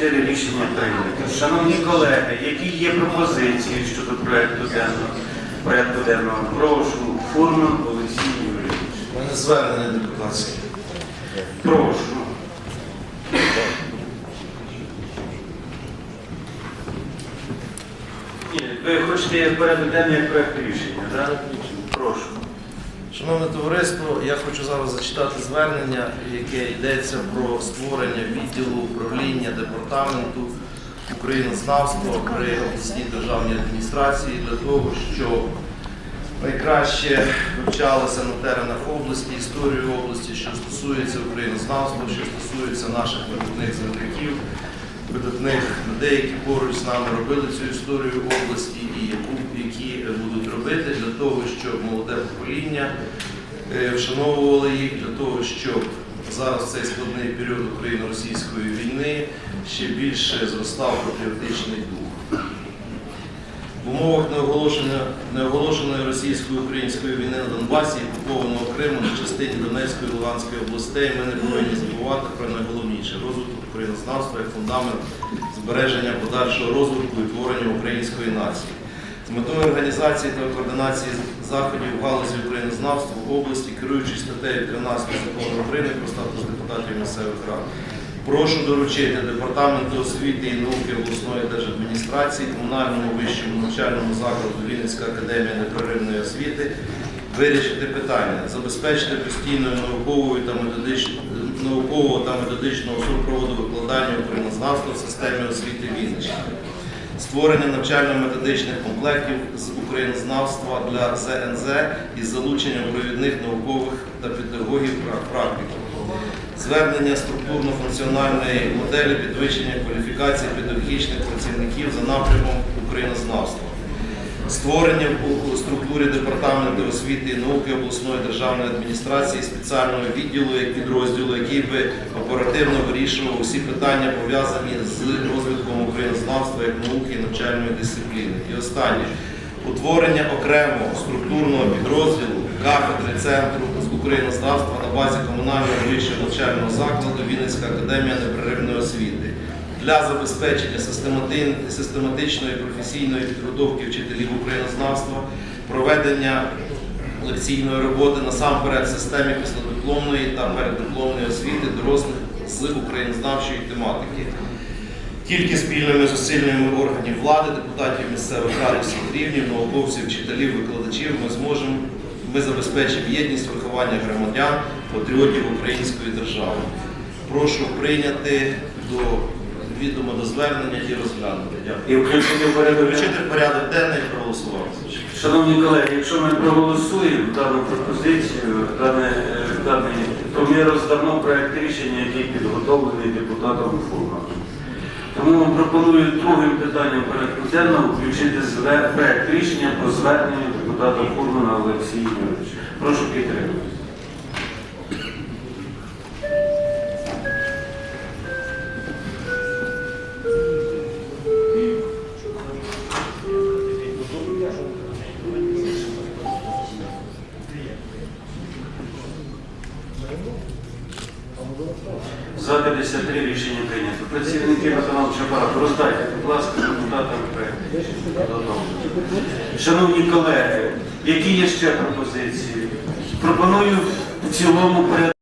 24 рішення прийнято. Шановні колеги, які є пропозиції щодо проекту денного? Порядку денного прошу Фурман Олексій Юрійович. У мене звернення депутатське. Прошу. Ні, ви хочете порядок денний як рішення, так? Прошу. Шановне товариство, я хочу зараз зачитати звернення, яке йдеться про створення відділу управління департаменту українознавства при обласній державній адміністрації для того, щоб найкраще вивчалося на теренах області, історію області, що стосується українознавства, що стосується наших видатних земляків, видатних людей, які поруч з нами робили цю історію області і яку, які будуть робити для того, щоб молоде покоління е, вшановували їх, для того, щоб зараз цей складний період україно-російської війни ще більше зростав патріотичний дух. В умовах неоголошеної російсько-української війни на Донбасі і окупованого Криму на частині Донецької і Луганської областей ми не повинні забувати про найголовніше розвиток українознавства як фундамент збереження подальшого розвитку і творення української нації. Метою організації та координації заходів в галузі українознавства в області, керуючись статтею 13 закону України про статус депутатів місцевих рад, Прошу доручити Департаменту освіти і науки обласної держадміністрації, комунальному вищому навчальному закладу Вінницька академія непреривної освіти вирішити питання, забезпечити постійною науковою та методичною наукового та методичного супроводу викладання українознавства в системі освіти Вінниччини, створення навчально-методичних комплектів з українознавства для ЗНЗ із залученням провідних наукових та педагогів практиків. Звернення структурно-функціональної моделі підвищення кваліфікації педагогічних працівників за напрямом українознавства, створення у структурі департаменту освіти і науки обласної державної адміністрації спеціального відділу як підрозділу, який би оперативно вирішував усі питання пов'язані з розвитком українознавства як науки і навчальної дисципліни. І останнє утворення окремого структурного підрозділу кафедри центру з українознавства на базі комунального вищого навчального закладу Вінницька академія непреривної освіти для забезпечення систематичної професійної підготовки вчителів українознавства, проведення лекційної роботи насамперед в системі післядипломної та переддипломної освіти дорослих з українознавчої тематики. Тільки спільними зусиллями органів влади, депутатів місцевих рад усіх рівнів, науковців, вчителів, викладачів ми зможемо, ми забезпечимо єдність виховання громадян, патріотів української держави. Прошу прийняти до відома до звернення і розглянути. Дякую. І включити в порядок денний. Включити в порядок денний і проголосувати. Шановні колеги, якщо ми проголосуємо дану пропозицію, дане, е, даний, то ми роздамо проект рішення, який підготовлений депутатом Фурманом. Тому пропоную другим питанням порядку денного включити проект рішення про звернення депутата Фурмана Олексія Юрійовича. Прошу підтримати. За 53 рішення прийнято. Працівники виконавчого апарату, роздайте, будь ласка, депутатам. Додому. Шановні колеги, які є ще пропозиції? Пропоную в цілому порядку.